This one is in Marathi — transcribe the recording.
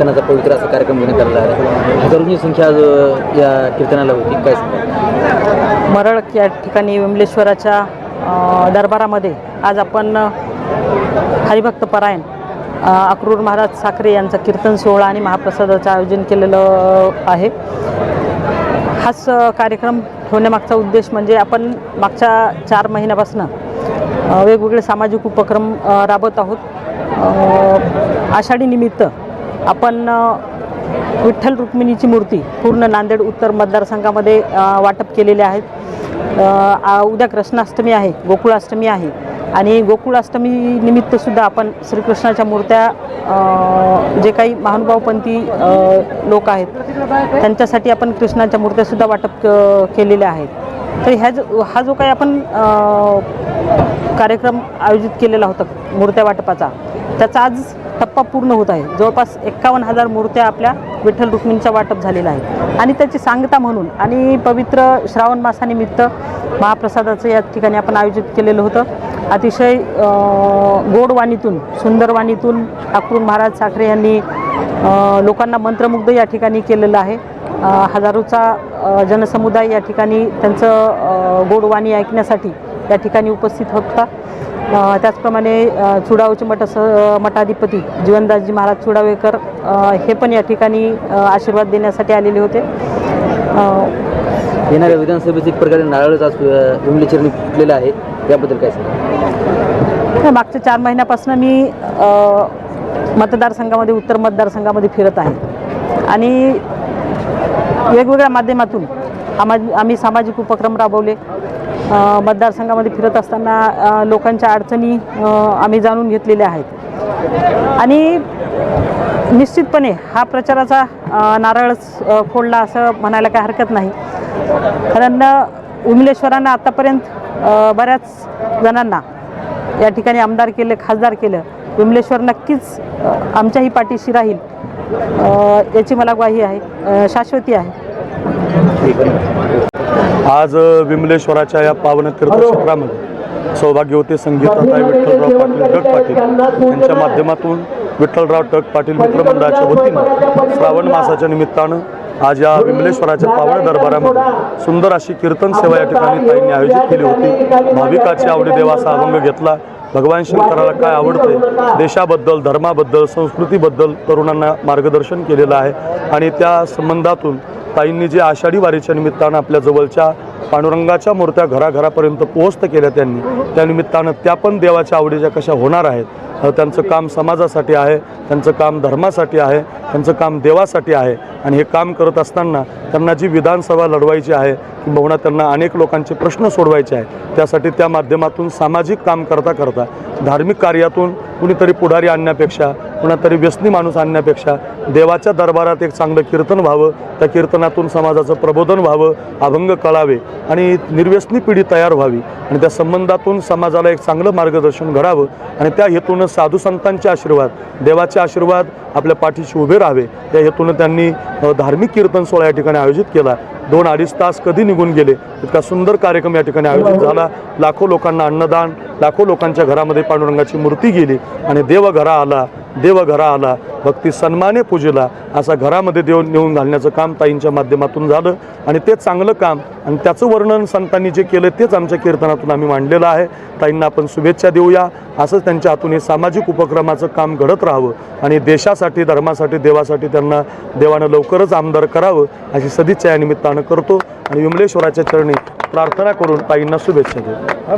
कीर्तनाचा पवित्र असा कार्यक्रम घेण्यात आलेला आहे. हजारोंची संख्या आज या कीर्तनाला होती. काय मरळ या ठिकाणी विमलेश्वराच्या दरबारामध्ये आज आपण हरिभक्त परायण अक्रूर महाराज साखरे यांचा कीर्तन सोहळा आणि महाप्रसादाचं आयोजन केलेलं आहे. हाच कार्यक्रम ठेवण्यामागचा उद्देश म्हणजे आपण मागच्या चार महिन्यापासून वेगवेगळे सामाजिक उपक्रम राबत राबवत आहोत. आषाढीनिमित्त आषाढी निमित्त आपण विठ्ठल रुक्मिणीची मूर्ती पूर्ण नांदेड उत्तर मतदारसंघामध्ये वाटप केलेले आहेत उद्या कृष्णाष्टमी आहे गोकुळाष्टमी आहे. आणि गोकुळाष्टमी निमित्तसुद्धा आपण श्रीकृष्णाच्या मूर्त्या जे काही महानुभावपंथी लोक आहेत त्यांच्यासाठी आपण कृष्णाच्या मूर्त्यासुद्धा वाटप केलेल्या आहेत. तर ह्या जो हा जो काही आपण कार्यक्रम आयोजित केलेला होता मूर्त्या वाटपाचा त्याचा आज टप्पा पूर्ण होत आहे. जवळपास एक्कावन्न हजार मूर्त्या आपल्या विठ्ठल रुक्मिणीचा वाटप झालेला आहे आणि त्याची सांगता म्हणून आणि पवित्र श्रावण मासानिमित्त महाप्रसादाचं या ठिकाणी आपण आयोजित केलेलं होतं. अतिशय गोड वाणीतून सुंदर वाणीतून ठाकूर महाराज साखरे यांनी लोकांना मंत्रमुग्ध या ठिकाणी केलेलं आहे. हजारोचा जनसमुदाय या ठिकाणी त्यांचं गोडवाणी ऐकण्यासाठी या ठिकाणी उपस्थित होता. त्याचप्रमाणे चुडावचे मठ स मठाधिपती जीवनदासजी महाराज चुडावेकर हे पण या ठिकाणी आशीर्वाद देण्यासाठी आलेले होते. येणाऱ्या विधानसभेचं एक प्रकारे नारळच आज विमलेचरणी फुटलेलं आहे. त्याबद्दल काय सांगाल? मागच्या चार महिन्यापासून मी मतदारसंघामध्ये उत्तर मतदारसंघामध्ये फिरत आहे. आणि वेगवेगळ्या माध्यमातून आमा आम्ही सामाजिक उपक्रम राबवले. मतदारसंघामध्ये फिरत असताना लोकांच्या अडचणी आम्ही जाणून घेतलेल्या आहेत. आणि निश्चितपणे हा प्रचाराचा नारळच फोडला असं म्हणायला काही हरकत नाही. कारण उमलेश्वरांना आत्तापर्यंत बऱ्याच जणांना या ठिकाणी आमदार केलं खासदार केलं विमलेश्वर नक्कीच आमच्याही पाठीशी राहील. याची मला ग्वाही आहे शाश्वती आहे. आज विमलेश्वराच्या या पावन तीर्थक्षेत्रामध्ये सौभाग्यवती संगीताताई विठ्ठलराव पाटील डग पाटील. यांच्या माध्यमातून विठ्ठलराव टक पाटील मित्रमंडळाच्या वतीनं श्रावण मासाच्या निमित्तानं आज या विमलेश्वराच्या पावन दरबारामध्ये सुंदर अशी कीर्तन सेवा या ठिकाणी ताईंनी आयोजित केली होती. भाविकाची आवडी देवाचा अभंग घेतला. भगवान शंकराला काय आवडते? देशाबद्दल धर्माबद्दल संस्कृतीबद्दल तरुणांना मार्गदर्शन केलेलं आहे. आणि त्या संबंधातून ताईंनी जे आषाढी वारीच्या निमित्तानं आपल्या जवळच्या पांडुरंगाच्या मूर्त्या घराघरापर्यंत पोहोचत केल्या त्यांनी. त्या निमित्तानं त्या पण देवाच्या आवडीच्या कशा होणार आहेत त्यांचं काम समाजासाठी आहे त्यांचं काम धर्मासाठी आहे त्यांचं काम देवासाठी आहे आणि हे काम करत असताना त्यांना जी विधानसभा लढवायची आहे किंबहुना त्यांना अनेक लोकांचे प्रश्न सोडवायचे आहे त्यासाठी त्या माध्यमातून सामाजिक काम करता करता धार्मिक कार्यातून कुणीतरी पुढारी आणण्यापेक्षा कुणातरी व्यसनी माणूस आणण्यापेक्षा देवाच्या दरबारात एक चांगलं कीर्तन व्हावं त्या कीर्तनातून समाजाचं प्रबोधन व्हावं अभंग कळावे आणि निर्व्यसनी पिढी तयार व्हावी आणि त्या संबंधातून समाजाला एक चांगलं मार्गदर्शन घडावं आणि त्या हेतूनं साधू संतांचे आशीर्वाद देवाचे आशीर्वाद आपल्या पाठीशी उभे राहावे. त्या हेतूनं त्यांनी धार्मिक कीर्तन सोहळा या ठिकाणी आयोजित केला. दोन अडीच तास कधी निघून गेले? इतका सुंदर कार्यक्रम या ठिकाणी आयोजित झाला. लाखो लोकांना अन्नदान लाखो लोकांच्या घरामध्ये पांडुरंगाची मूर्ती गेली आणि देव घरा आला. देव घरा आला भक्ती सन्माने पूजेला असा घरामध्ये देव नेऊन घालण्याचं काम ताईंच्या माध्यमातून झालं. आणि ते चांगलं काम आणि त्याचं वर्णन संतांनी जे केलं तेच आमच्या कीर्तनातून आम्ही मांडलेलं आहे. ताईंना आपण शुभेच्छा देऊया. असंच त्यांच्या हातून हे सामाजिक उपक्रमाचं काम घडत राहावं आणि देशासाठी धर्मासाठी देवासाठी त्यांना देवानं लवकरच आमदार करावं अशी सदिच्छा या निमित्तानं करतो. आणि विमलेश्वराच्या चरणी प्रार्थना करून ताईंना शुभेच्छा देतो.